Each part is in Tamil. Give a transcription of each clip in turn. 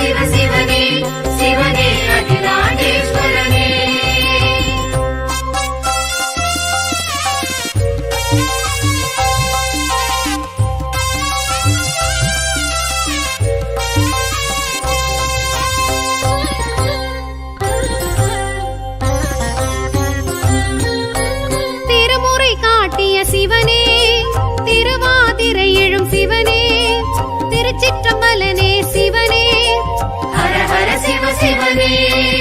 சிவ சிவனே. Sim.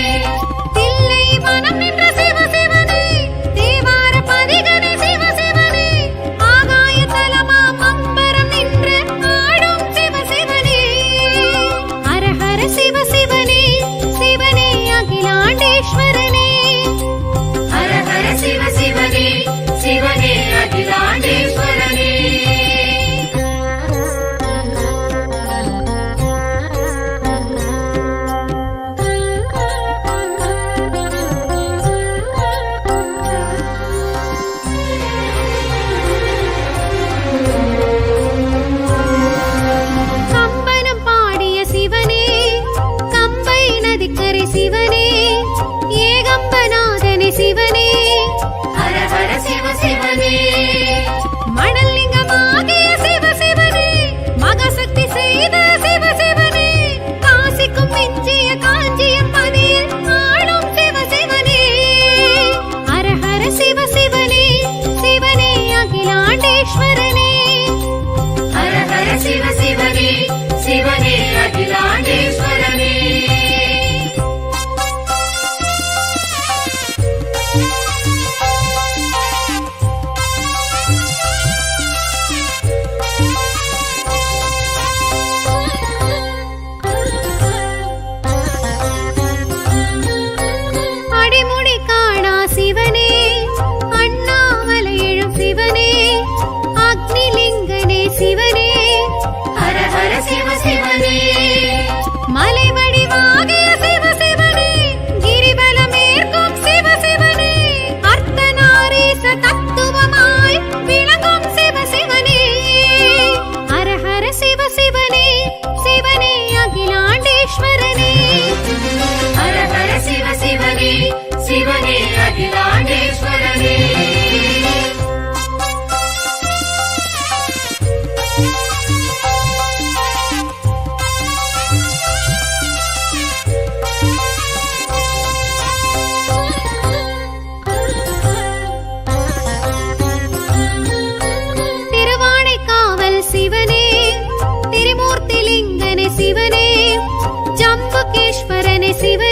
சிவ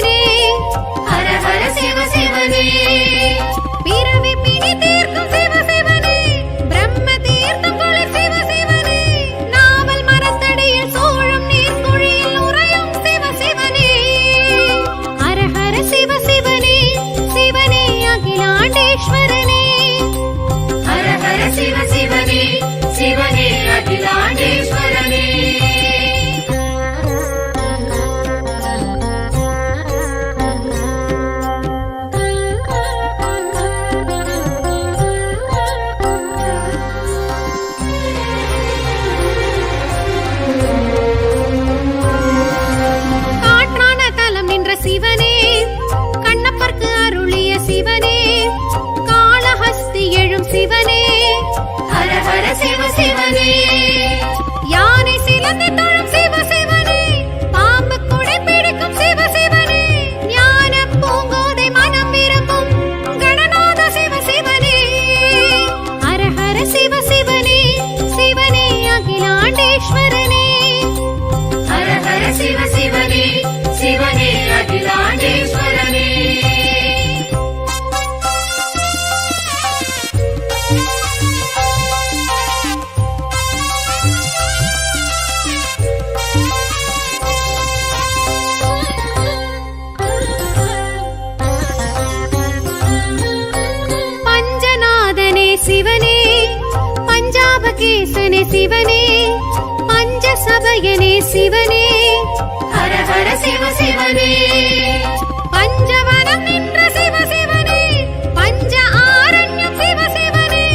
சிவனே. ஹர ஹர சிவ சிவனே. யானை சிலந்து தொழும் சிவனே பஞ்ச சபையனே சிவனே. ஹர ஹர சிவ சிவனே. பஞ்சவனம் நின்ற சிவ சிவனே. பஞ்ச ஆரண்யம் சிவ சிவனே.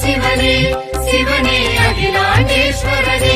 சிவனே சிவனே அகிலாண்டேஸ்வரனே.